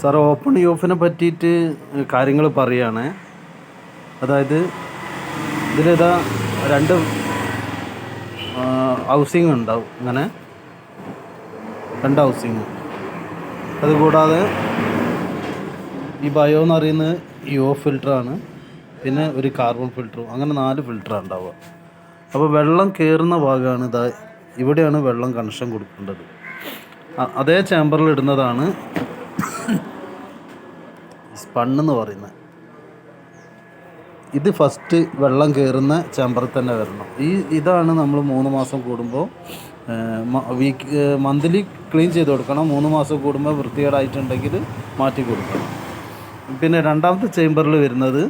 Sir open യൂഫിനെ പറ്റിയിട്ട് കാര്യങ്ങൾ പറയുകയാണ് അതായത് ഇതിലേതാ രണ്ട് ഹൗസിംഗ് ഉണ്ടാവും. അങ്ങനെ രണ്ട് ഹൗസിംഗ് അതുകൂടാതെ ഈ ബയോ എന്ന് പറയുന്നത് യു ഫിൽറ്ററാണ് പിന്നെ ഒരു കാർബൺ ഫിൽറ്ററും അങ്ങനെ നാല് ഫിൽറ്ററാണ് ഉണ്ടാവുക. അപ്പോൾ വെള്ളം കയറുന്ന ഭാഗമാണ് ഇതാ ഇവിടെയാണ് വെള്ളം കണക്ഷൻ കൊടുക്കേണ്ടത്. അതേ ചേമ്പറിൽ ഇടുന്നതാണ് സ്പണ്ണെന്ന് പറയുന്നത് ഇത് ഫസ്റ്റ് വെള്ളം കയറുന്ന ചേമ്പറിൽ തന്നെ വരണം. ഈ ഇതാണ് നമ്മൾ മൂന്ന് മാസം കൂടുമ്പോൾ വീക്ക് മന്ത്ലി ക്ലീൻ ചെയ്ത് കൊടുക്കണം. മൂന്ന് മാസം കൂടുമ്പോൾ വൃത്തികേടായിട്ടുണ്ടെങ്കിൽ മാറ്റി കൊടുക്കണം. പിന്നെ രണ്ടാമത്തെ ചേമ്പറിൽ വരുന്നത്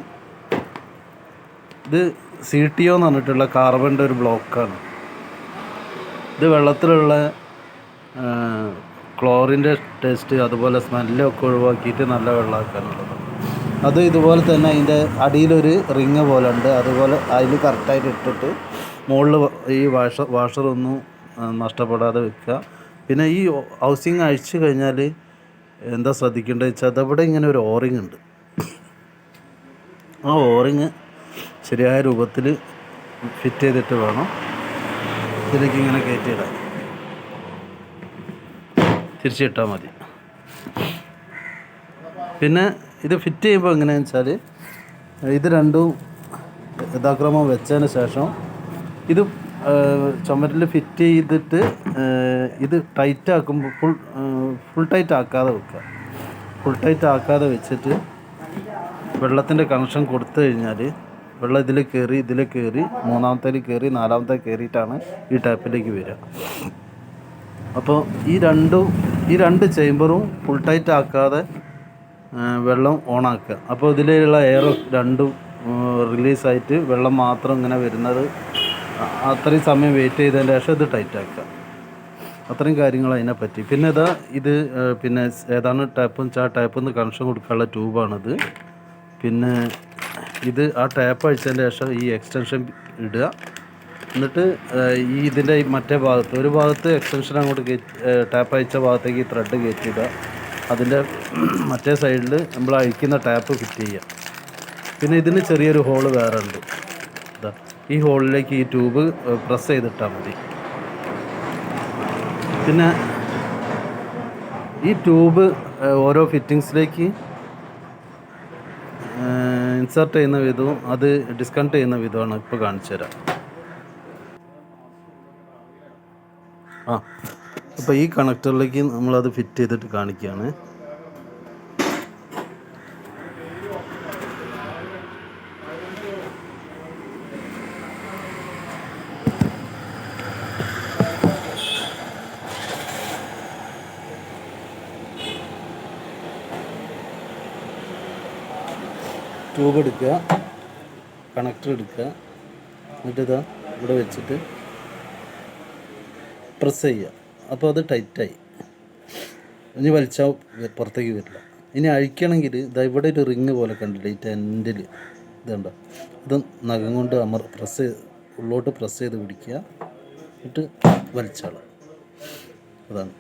ഇത് സി ടി ഒ എന്ന് പറഞ്ഞിട്ടുള്ള കാർബണിന്റെ ഒരു ബ്ലോക്കാണ് ഇത് വെള്ളത്തിലുള്ള ക്ലോറിന്റെ ടേസ്റ്റ് അതുപോലെ സ്മെല്ലൊക്കെ ഒഴിവാക്കിയിട്ട് നല്ല വെള്ളമാക്കാനുള്ളത്. അത് ഇതുപോലെ തന്നെ അതിന്റെ അടിയിലൊരു റിങ് പോലെ ഉണ്ട് അതുപോലെ അതിൽ കറക്റ്റായിട്ട് ഇട്ടിട്ട് മുകളിൽ ഈ വാഷർ വാഷറൊന്നും നഷ്ടപ്പെടാതെ വെക്കുക. പിന്നെ ഈ ഹൗസിങ് അഴിച്ചു കഴിഞ്ഞാൽ എന്താ ശ്രദ്ധിക്കേണ്ടത് വെച്ചാൽ അതവിടെ ഇങ്ങനെ ഒരു ഓറിങ് ഉണ്ട്. ആ ഓറിങ് ശരിയായ രൂപത്തിൽ ഫിറ്റ് ചെയ്തിട്ട് വേണം. ഇതിലേക്ക് ഇങ്ങനെ കയറ്റിയിടാൻ. തിരിച്ചിട്ടാൽ മതി. പിന്നെ ഇത് ഫിറ്റ് ചെയ്യുമ്പോൾ എങ്ങനെയാന്ന് വെച്ചാൽ ഇത് രണ്ടും യഥാക്രമം വെച്ചതിന് ശേഷം ഇത് ചുമരിൽ ഫിറ്റ് ചെയ്തിട്ട് ഇത് ടൈറ്റ് ആക്കുമ്പോൾ ഫുൾ ഫുൾ ടൈറ്റ് ആക്കാതെ വെക്കുക. ഫുൾ ടൈറ്റ് ആക്കാതെ വെച്ചിട്ട് വെള്ളത്തിന്റെ കണക്ഷൻ കൊടുത്തു കഴിഞ്ഞാൽ വെള്ളം ഇതിൽ കയറി ഇതിൽ കയറി മൂന്നാമത്തേൽ കയറി നാലാമത്തെ കയറിയിട്ടാണ് ഈ ടാപ്പിലേക്ക് വരിക. അപ്പോൾ ഈ രണ്ടും ഈ രണ്ട് ചേമ്പറും ഫുൾ ടൈറ്റ് ആക്കാതെ വെള്ളം ഓണാക്കുക അപ്പോൾ ഇതിലുള്ള എയർ രണ്ടും റിലീസായിട്ട് വെള്ളം മാത്രം ഇങ്ങനെ വരുന്നത് അത്രയും സമയം വെയിറ്റ് ചെയ്തതിന് ശേഷം ഇത് ടൈറ്റ് ആക്കുക. അത്രയും കാര്യങ്ങൾ അതിനെ പറ്റി. പിന്നെ ഇതാ ഇത് പിന്നെ ഏതാണ് ടാപ്പും ആ ടാപ്പിൽ നിന്ന് കണക്ഷൻ കൊടുക്കാനുള്ള ട്യൂബാണിത് പിന്നെ ഇത് ആ ടാപ്പ് അഴിച്ചതിന്റെ ശേഷം ഈ എക്സ്റ്റൻഷൻ ഇടുക. എന്നിട്ട് ഈ ഇതിന്റെ മറ്റേ ഭാഗത്ത് ഒരു ഭാഗത്ത് എക്സ്റ്റൻഷൻ അങ്ങോട്ട് കയറ്റി ടാപ്പ് അയച്ച ഭാഗത്തേക്ക് ഈ ത്രെഡ് കയറ്റിയിടുക അതിന്റെ മറ്റേ സൈഡിൽ നമ്മൾ അഴിക്കുന്ന ടാപ്പ് ഫിറ്റ് ചെയ്യുക. പിന്നെ ഇതിന് ചെറിയൊരു ഹോൾ വേറെ ഉണ്ട്. ഇതാ ഈ ഹോളിലേക്ക് ഈ ട്യൂബ് പ്രസ് ചെയ്തിട്ടാൽ മതി. പിന്നെ ഈ ട്യൂബ് ഓരോ ഫിറ്റിങ്സിലേക്ക് ഇൻസേർട്ട് ചെയ്യുന്ന വിധവും അത് ഡിസ്കണക്ട് ചെയ്യുന്ന വിധമാണ് ഇപ്പോൾ കാണിച്ചു തരാം ആ. അപ്പോൾ ഈ കണക്ടറിലേക്ക് നമ്മളത് ഫിറ്റ് ചെയ്തിട്ട് കാണിക്കുകയാണ്. ട്യൂബ് എടുക്കുക കണക്ടർ എടുക്കുക. എന്നിട്ട് ഇതാ ഇവിടെ വെച്ചിട്ട് പ്രസ് ചെയ്യുക. അപ്പോൾ അത് ടൈറ്റായി. ഇനി വലിച്ചാൽ പുറത്തേക്ക് വരില്ല. ഇനി അഴിക്കണമെങ്കിൽ ഇതാ ഇവിടെ ഒരു റിങ് പോലെ കണ്ടില്ലേ ഈ ടെന്റിൽ. ഇതുണ്ടോ? ഇത് നഖം കൊണ്ട് അമർ പ്രസ് ചെയ്ത് ഉള്ളോട്ട് പ്രസ് ചെയ്ത് പിടിക്കുക. എന്നിട്ട് വലിച്ചാളും. അതാണ്.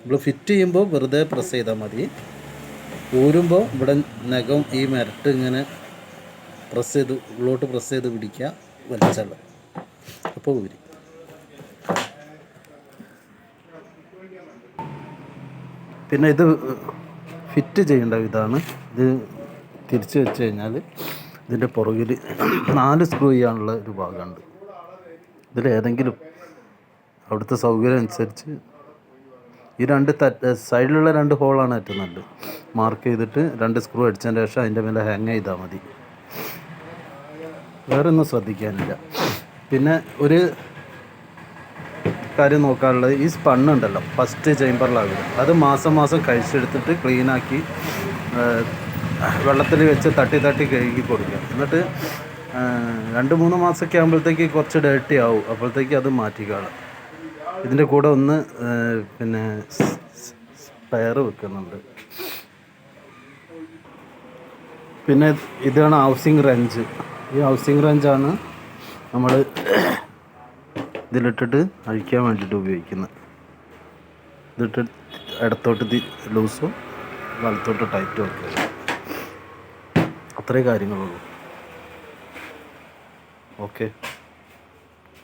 നമ്മൾ ഫിറ്റ് ചെയ്യുമ്പോൾ വെറുതെ പ്രസ് ചെയ്താൽ മതി. ഊരുമ്പോൾ ഇവിടെ നഖം ഈ മരട്ട് ഇങ്ങനെ പ്രസ് ചെയ്ത് ഉള്ളോട്ട് പ്രസ് ചെയ്ത് പിടിക്കുക വലിച്ചാളും. അപ്പോൾ ഊരി. പിന്നെ ഇത് ഫിറ്റ് ചെയ്യേണ്ട ഇതാണ്. ഇത് തിരിച്ച് വെച്ച് കഴിഞ്ഞാൽ ഇതിന്റെ പുറകിൽ നാല് സ്ക്രൂ ചെയ്യാനുള്ള ഒരു ഭാഗമുണ്ട്. ഇതിൽ ഏതെങ്കിലും അവിടുത്തെ സൗകര്യം അനുസരിച്ച് ഈ രണ്ട് സൈഡിലുള്ള രണ്ട് ഹോളാണ് ഏറ്റവും നല്ലത്. മാർക്ക് ചെയ്തിട്ട് രണ്ട് സ്ക്രൂ അടിച്ചതിന് ശേഷം അതിന്റെ മേലെ ഹാങ് ചെയ്താൽ മതി. വേറെ ഒന്നും ശ്രദ്ധിക്കാനില്ല. പിന്നെ ഒരു കാര്യം നോക്കാനുള്ളത് ഈ സ്പണ്ണുണ്ടല്ലോ ഫസ്റ്റ് ചേമ്പറിലാകുക അത് മാസം മാസം കഴിച്ചെടുത്തിട്ട് ക്ലീനാക്കി വെള്ളത്തിൽ വെച്ച് തട്ടി തട്ടി കഴുകി കൊടുക്കുക. എന്നിട്ട് രണ്ട് മൂന്ന് മാസമൊക്കെ ആകുമ്പോഴത്തേക്ക് കുറച്ച് ഡേർട്ടി ആവും. അപ്പോഴത്തേക്ക് അത് മാറ്റിക്കാളും ഇതിന്റെ കൂടെ ഒന്ന് പിന്നെ സ്പെയർ വെക്കുന്നുണ്ട്. പിന്നെ ഇതാണ് ഹൗസിംഗ് റേഞ്ച് ഈ ഹൗസിംഗ് റേഞ്ചാണ് നമ്മൾ ഇതിലിട്ടിട്ട് അഴിക്കാൻ വേണ്ടിയിട്ട് ഉപയോഗിക്കുന്നത്. ഇതിട്ട് ഇടത്തോട്ട് ലൂസും വലത്തോട്ട് ടൈറ്റും ഒക്കെ അത്രേ കാര്യങ്ങളുള്ളൂ. ഓക്കെ.